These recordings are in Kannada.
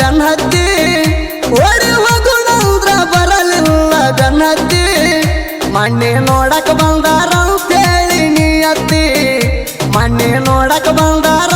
ಬೆನ್ನತ್ತಿ ಓಡಿ ಹೋಗುಣಂದ್ರ ಬರಲಿಲ್ಲ ಬೆನ್ನತ್ತಿ ಮಣ್ಣಿ ನೋಡಕ್ ಬಂದಾರ ಅಂತೇಳಿ ನೀ ಅತ್ತಿ. ಮಣ್ಣಿ ನೋಡಕ್ ಬಂದಾರ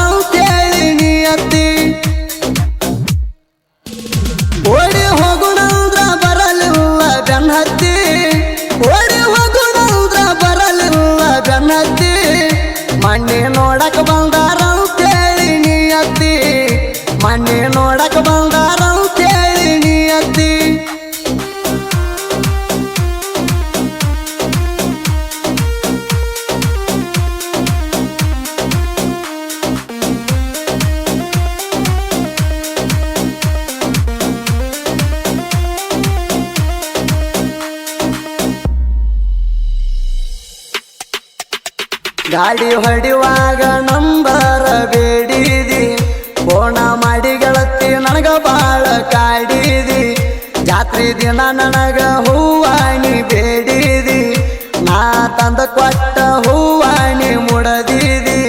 ಗಾಡಿ ಹೊಡಿವಾಗ ನಂಬರ ಬೇಡಿದಿ. ಕೋಣ ಮಾಡಿ ಗೆಳತಿ ನನಗ ಬಾಳ ಕಾಡಿದಿ. ಜಾತ್ರೆ ದಿನ ನನಗ ಹೂವಾಣಿ ಬೇಡಿದಿ. ನಾ ತಂದ ಕೊಟ್ಟ ಹೂವಾಣಿ ಮುಡದಿದಿ.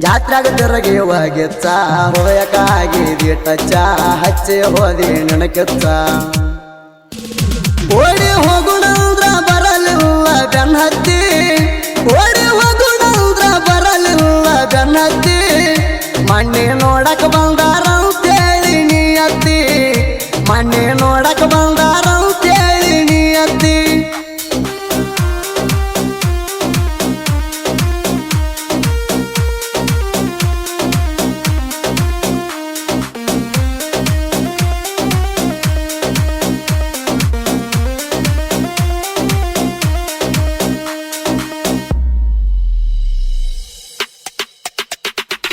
ಜಾತ್ರೆಗ ತಿರುಗಿ ಹೋಗಿತ್ತ ಹೃದಯಕ್ಕಾಗಿದಿ ಟಚ್ಚ ಹಚ್ಚಿ ಹೋದಿ ನೆನಕಿಚ್ಚ. ಓಡಿ ಹೋಗುಣ ಬರಲಿಲ್ಲ ಬೆನ್ನತ್ತಿ ಓಡಿ ಬರಲಿಲ್ಲ ಮಣ್ಣೆ ನೋಡಕ್ ಬಂದಾರ ಅಂತೇಳಿ ನೀ ಅತ್ತಿ. ಮಣ್ಣಿ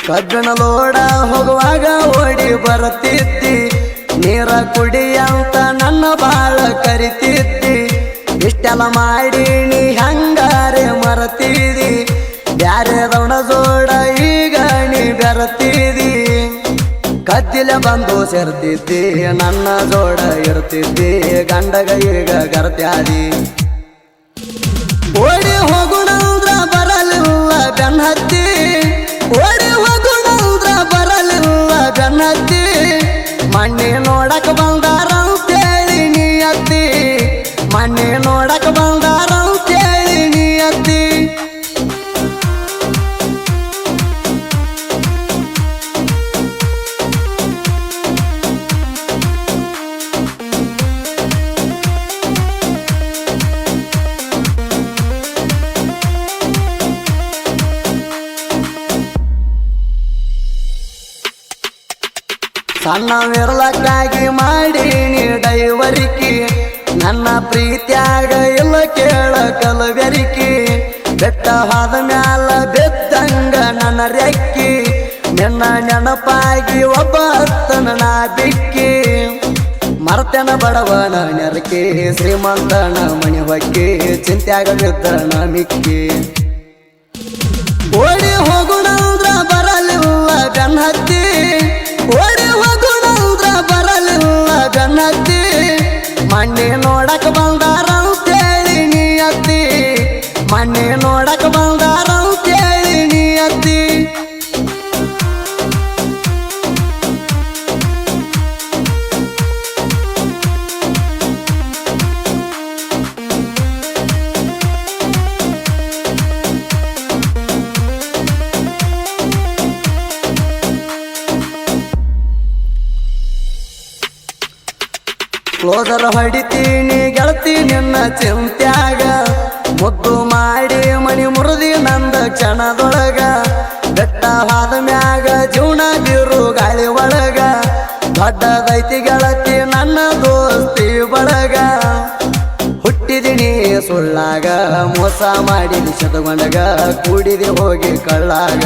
ಕಬ್ಬಿಣ ಲೋಡ ಹೋಗುವಾಗ ಓಡಿ ಬರುತ್ತಿದ್ದಿ. ನೀರ ಕುಡಿ ಅಂತ ನನ್ನ ಬಾಳ ಕರಿತಿದ್ದಿ. ಇಷ್ಟೆಲ್ಲ ಮಾಡಿ ನೀ ಹಂಗಾರೆ ಮರತಿದಿ. ದೊಣ ಜೋಡ ಈಗ ನೀ ಬೆರತಿದಿ. ಕದ್ದಿಲೆ ಬಂದು ಸೇರ್ತಿದ್ದಿ, ನನ್ನ ಜೋಡ ಇರ್ತಿದ್ದಿ. ಗಂಡಗ ಈಗ ಗರ್ತ್ಯಾದಿ. ಓಡಿ ಹೋಗುಣಂದ್ರ ಬರಲಿಲ್ಲ ಬೆನ್ನತ್ತಿ ಓಡಿ ಹೋಗುಣಂದ್ರ ಮಣ್ಣೆ ಮಣ್ಣಿ ನೋಡಕ್ ಬಂದಾರ ಅಂತೇಳಿ ನೀ ಅತ್ತಿ. ಮಣ್ಣಿ ನೋಡಕ್ ಬಂದಾರ ಸಣ್ಣ ವಿರಲಕ್ಕಾಗಿ ಮಾಡಿ ನೀ ಡೈವರಿಕಿ ನನ್ನ ಪ್ರೀತಿಯಾಗ ಇಲ್ಲ ಕೇಳ ಕಲವೆರಿಕಿ. ಬೆಟ್ಟ ಹಾದ ಮ್ಯಾಲ ಬೆತ್ತಂಗ ನನ್ನ ರೆಕ್ಕಿ. ನಿನ್ನ ನೆನಪಾಗಿ ಒಬ್ಬ ನಾ ಬಿಕ್ಕಿ. ಮರ್ತನ ಬಡವನ ನೆರಕಿ, ಶ್ರೀಮಂತನ ಮಣಿ ಹೊಕ್ಕಿ ಚಿಂತ್ಯಾಗ ಬಿದ್ದನ ಮಿಕ್ಕಿ. ಕ್ಲೋಸರ್ ಹೊಡಿತೀನಿ, ಗೆಳತಿ ನಿನ್ನ ಚಿಂತ್ಯಾಗ. ಮುದ್ದು ಮಾಡಿ ಮಣಿ ಮುರಿದಿ ನಂದ ಕ್ಷಣದೊಳಗ. ಬೆಟ್ಟ ಹಾದ ಮ್ಯಾಗ ಜೀವನ ಬೀರು ಗಾಳಿ ಒಳಗ. ದೊಡ್ಡದೈತಿ ಗೆಳತಿ ನನ್ನ ದೋಸ್ತಿ ಬಳಗ. ಹುಟ್ಟಿದಿನಿ ಸುಳ್ಳಾಗ, ಮೋಸ ಮಾಡಿ ಶತಗೊಂಡಗ ಕೂಡಿದೆ ಹೋಗಿ ಕಳ್ಳಾಗ.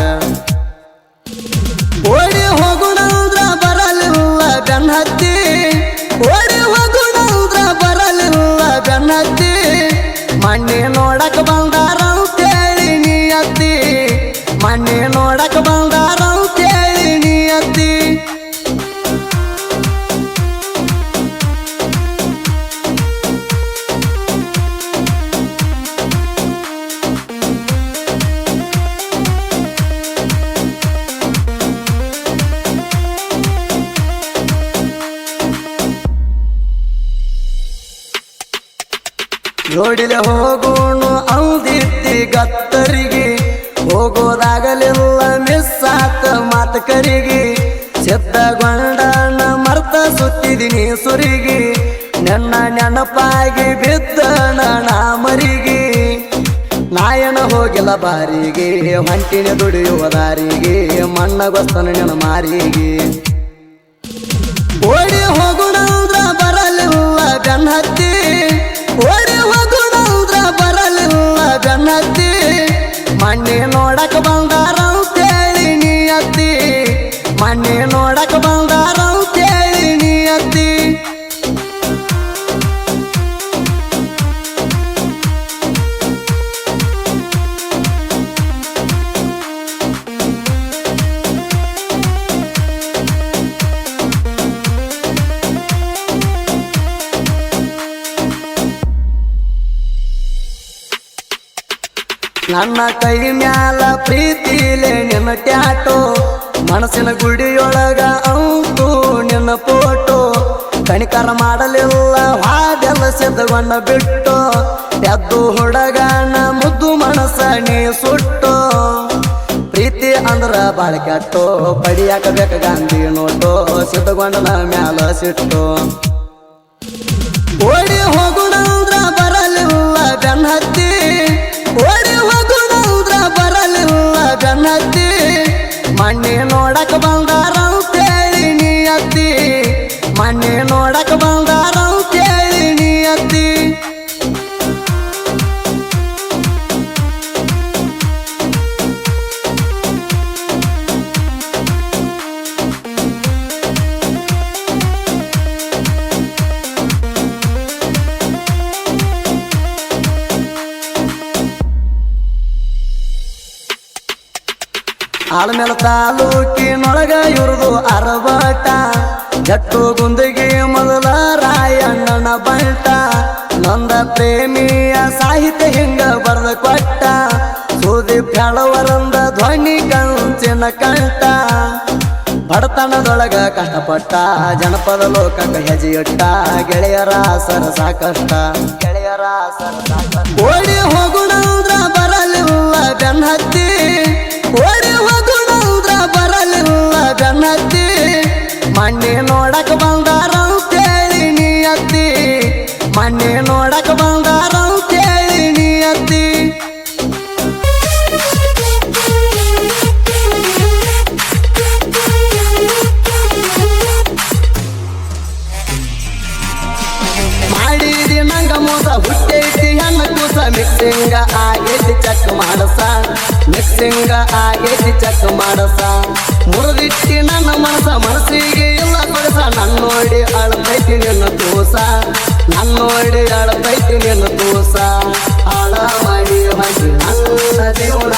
ಓಡಿ ಹೋಗೋಣ ಬರಲಿಲ್ಲ ಬೆನ್ನತ್ತಿ ಓಡಿ ರೋಡಿಲೆ ಹೋಗೋಣ ಅಲ್ದಿತ್ತಿ ಗತ್ತರಿಗೆ. ಹೋಗೋದಾಗಲಿಲ್ಲ ಮಿಸ್ ಆತ ಮಾತ ಕರಿಗೆ ಸಿದ್ಧಗೊಂಡನ ಮರ್ತ ಸುತ್ತಿದಿನಿ ಸುರಿಗೆ. ನನ್ನ ನೆನಪಾಗಿ ಬಿದ್ದ ನಾ ಮರಿಗೆ. ನಾಯನ ಹೋಗಿಲ್ಲ ಬಾರಿಗೆ, ಹೊಂಟಿನ ದುಡಿಯುವ ದಾರಿಗೆ, ಮಣ್ಣ ಗೊಸ್ತನ ನೆನ ಮಾರಿಗೆ ಓಡಿ ಹೋಗುಣಂದ್ರ ನನ್ನ ಕೈ ಮ್ಯಾಲ ಪ್ರೀತಿಲೆ ನಿನ್ನ ಟ್ಯಾಟೋ ಮನಸ್ಸಿನ ಗುಡಿಯೊಳಗ ಅವು ನಿನ್ನ ಫೋಟೋ ಕಣಿಕರ ಮಾಡಲಿಲ್ಲ ಹಾಗೆಲ್ಲ ಸಿದ್ಧಗೊಂಡ ಬಿಟ್ಟು, ಎದ್ದು ಹುಡುಗನ ಮುದ್ದು ಮನಸ್ಸ ನೀ ಸುಟ್ಟು. ಪ್ರೀತಿ ಅಂದ್ರ ಬಾಳ ಕೆಟ್ಟು, ಪಡಿಯಾಕ ಬೇಕ ಗಾಂಧಿ ನೋಟೋ, ಸಿದ್ಧಗೊಂಡನ ಮ್ಯಾಲ ಸಿಟ್ಟು. ಓಡಿ ಹೋಗುಣಂದ್ರ ಆಳ್ಮೇಲ ತಾಲೂಕಿನೊಳಗ ಇರುದು ಅರಬಾಟ ಜಟ್ಟು ಗುಂದಿಗೆ ಮೊದಲ ರಾಯಣ್ಣನ ಬಂಟ ನಂದ ಪ್ರೇಮಿಯ ಸಾಹಿತ್ಯ ಹಿಂಗ ಬರೆದ ಕೊಟ್ಟ. ಸೂದಿ ಬೆಳವರಂದ ಧ್ವನಿ ಕಂಚಿನ ಕಂಟ ಬಡತನದೊಳಗ ಕಷ್ಟಪಟ್ಟ, ಜನಪದ ಲೋಕಕ್ಕೆ ಹೆಜೆಯೊಟ್ಟ ಗೆಳೆಯರ ಸರ ಸಾಕಷ್ಟ. ಗೆಳೆಯರ ಸರ ಓಡಿ ಹೋಗುಣ ಬರಲಿಲ್ಲ ಬೆನ್ನತ್ತಿ ಓಡಿ ಹೋಗುಣಂದ್ರ ಮಣ್ಣಿ ನೋಡಕ್ ಬಂದಾರ ಕೇಳಿ ನೀ ಅತ್ತಿ. ಮಣ್ಣೆ ನೋಡಕ್ ಬಂದಾರ ಕೇಳಿ ನೀ ಅತ್ತಿ. ಮಾಡಿದಿ ನಂಗ ಮೋಸ, ಹುಟ್ಟೈತಿ ಹೆಣ್ಣ ಕೂಸ. ಮಿಕ್ಸಿಂಗ ಆಗೈತಿ ಚೆಕ್ ಮಾಡಸ. ಮಿಕ್ಸಿಂಗ ಆಗೈತಿ ಚೆಕ್ ಮಾಡಸ. ಮುರಿದಿಟ್ಟಿ ನನ್ನ ಮನಸ, ಮನಸ್ಸಿಗೆ ಅಳತೈತಿ ನಿನ್ನ ತೂಸ ನನ್ನ ದೋಸ ಹಾಳ ಮಾಡಿ ಮಾಡಿ ನನ್ನ ಜೀವನ